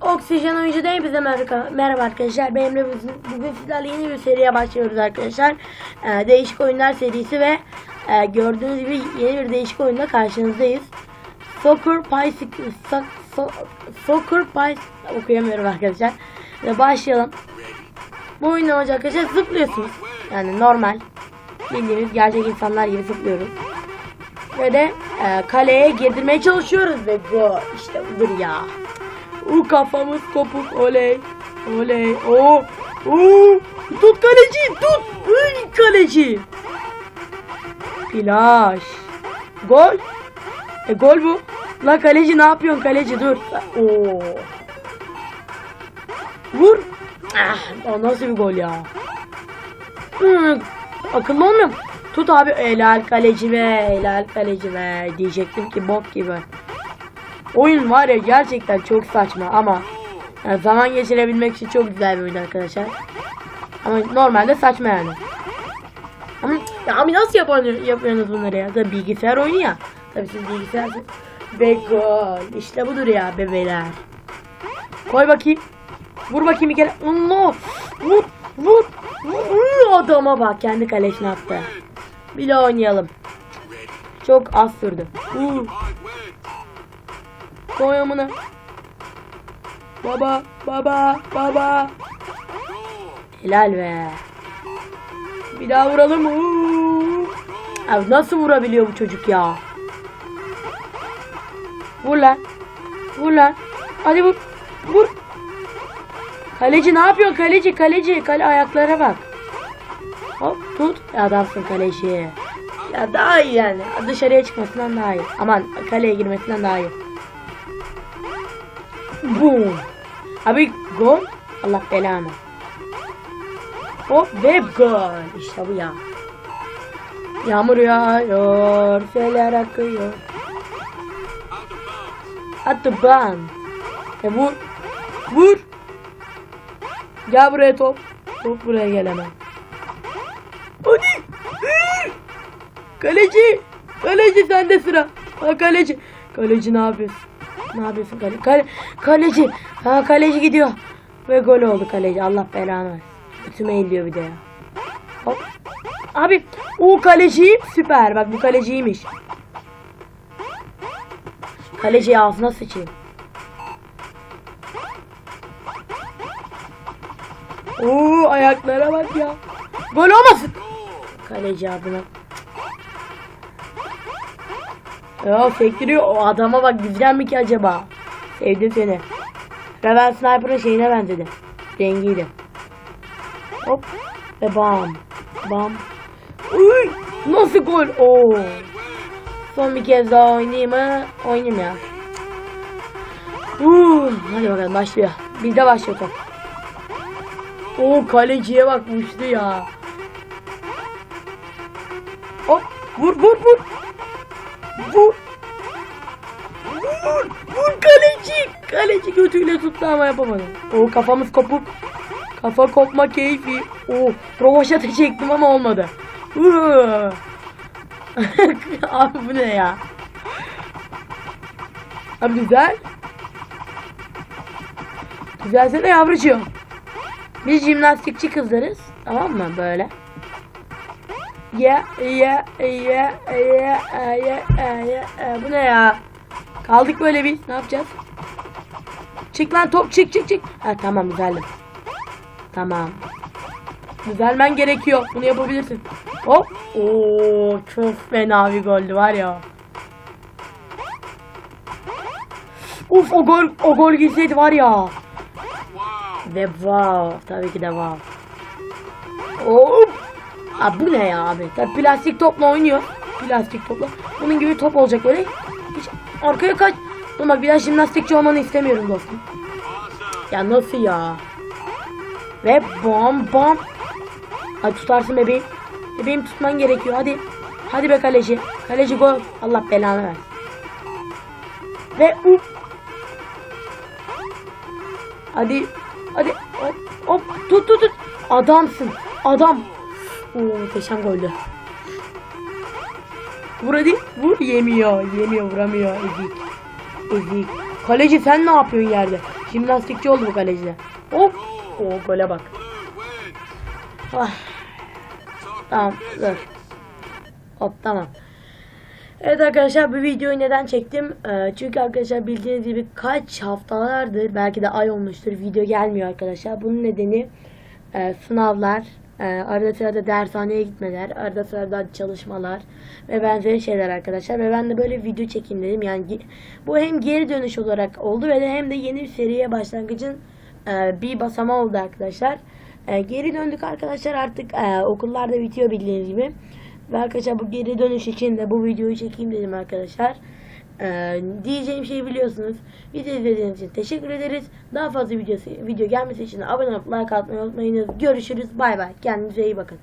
Oksijen oyuncuda hepinize merhaba, arkadaşlar. Benimle bugün, sizlerle yeni bir seriye başlıyoruz arkadaşlar. Ee, değişik oyunlar serisi ve e, gördüğünüz gibi yeni bir değişik oyunla karşınızdayız. Soccer Bicycle so, so, Soccer Bicycle okuyamıyorum arkadaşlar. Ve başlayalım. Bu oyunda arkadaşlar zıplıyorsunuz. Yani normal. Bildiğimiz gerçek insanlar gibi zıplıyoruz. Ve de e, kaleye girdirmeye çalışıyoruz ve gol. İşte budur ya. U kafamız kopuk oley. Oley. Oo. Oo. Tut kaleci tut. Uy, kaleci. Flash. Gol. E gol bu. La kaleci ne yapıyorsun kaleci dur. Oo. Vur. Ah, o nasıl bir gol ya. Hı, akıllı olmuyor mu? Tut abi helal kaleci ve helal kaleci ve diyecektim ki bok gibi. Oyun var ya gerçekten çok saçma ama yani zaman geçirebilmek için çok güzel bir oyun arkadaşlar. Ama normalde saçma yani. Ama ya abi nasıl yapıyor, yapıyorsunuz bunları ya? Tabii bilgisayar oyunu ya. Tabii siz bilgisayar ve gol. İşte budur ya bebeler. Koy bakayım. Vur bakayım bir kere. Allah! Vur! Vur! Vur! Adama bak kendi kalesine attı. Bir daha oynayalım. Çok az sürdü. Vur! Koy amına. Baba, baba, baba. Helal be. Bir daha vuralım. Uuu. Abi nasıl vurabiliyor bu çocuk ya? Vur lan. Vur lan. Hadi vur. Vur. Kaleci ne yapıyor kaleci kaleci kale ayaklara bak. Hop tut adamsın kaleci. Ya daha iyi yani dışarıya çıkmasından daha iyi. Aman kaleye girmesinden daha iyi. Boom. Abi gol. Allah belanı. Hop ve gol. İşte bu ya. Yağmur yağıyor, seller akıyor. At the band. E vur. Vur. Gel buraya top. Top buraya gel hemen. Hadi. Kaleci. Kaleci sende sıra. Ha kaleci. Kaleci ne yapıyorsun? Ne yapıyorsun kale? kale kaleci. Ha kaleci gidiyor. Ve gol oldu kaleci. Allah belanı versin. Ütüme eğiliyor bir de ya. Hop. Abi o kaleci süper. Bak bu kaleciymiş. Kaleci ağzına sıçayım. Oo ayaklara bak ya. Gol olmasın. Kaleci adına. Ya sektiriyor. O adama bak güzel mi ki acaba? Sevdim seni. Raven Sniper'ın şeyine benzedi. Rengiydi. Hop. Ve bam. Bam. Uy, nasıl gol? Oo. Son bir kez daha oynayayım mı? Oynayayım ya. Uh, hadi bakalım başlıyor. Bizde başlıyor top. Oo kaleciye bak ya. Hop vur vur vur. Vur. Vur. Vur kaleci. Kaleci götüyle tuttu ama yapamadı. O kafamız kopuk. Kafa kopma keyfi. O rovaşata çektim ama olmadı. Abi bu ne ya? Abi güzel. Güzelse de yavrucuğum. Biz jimnastikçi kızlarız. Tamam mı? Böyle. Ya ya ya ya ya ya ya Bu ne ya? Kaldık böyle biz. Ne yapacağız? Çık lan top çık çık çık. Ha tamam güzeldim. Tamam. Düzelmen gerekiyor. Bunu yapabilirsin. Hop. Oo çok fena bir goldü var ya. Uf o gol o gol girseydi var ya. Ve wow tabii ki de wow. Hop. Abi bu ne ya abi? Tabii plastik topla oynuyor. Plastik topla. Bunun gibi top olacak böyle. Hiç arkaya kaç. Bak bir daha jimnastikçi olmanı istemiyorum dostum. Ya nasıl ya? Ve bam bam. Hadi tutarsın bebeğim. Bebeğim tutman gerekiyor hadi. Hadi be kaleci. Kaleci gol. Allah belanı ver. Ve up. Hadi. Hadi. Hop, hop. Tut tut tut. Adamsın. Adam. Oo, muhteşem goldü. Vur hadi. Vur. Yemiyor. Yemiyor. Vuramıyor. Ezik. Ezik. Kaleci sen ne yapıyorsun yerde? Jimnastikçi oldu bu kaleci de. Hop. O gole bak. Ah. Tamam dur. Hop tamam. Evet arkadaşlar bu videoyu neden çektim? Ee, çünkü arkadaşlar bildiğiniz gibi kaç haftalardır belki de ay olmuştur video gelmiyor arkadaşlar. Bunun nedeni e, sınavlar, e, arada sırada dershaneye gitmeler, arada sırada çalışmalar ve benzeri şeyler arkadaşlar. Ve ben de böyle video çekeyim dedim. Yani bu hem geri dönüş olarak oldu ve de hem de yeni bir seriye başlangıcın e, bir basamağı oldu arkadaşlar. E, geri döndük arkadaşlar artık e, okullar da bitiyor bildiğiniz gibi. Ve arkadaşlar bu geri dönüş için de bu videoyu çekeyim dedim arkadaşlar. Ee, diyeceğim şeyi biliyorsunuz. Video izlediğiniz için teşekkür ederiz. Daha fazla videosu, video gelmesi için abone olup like atmayı unutmayınız. Görüşürüz. Bay bay. Kendinize iyi bakın.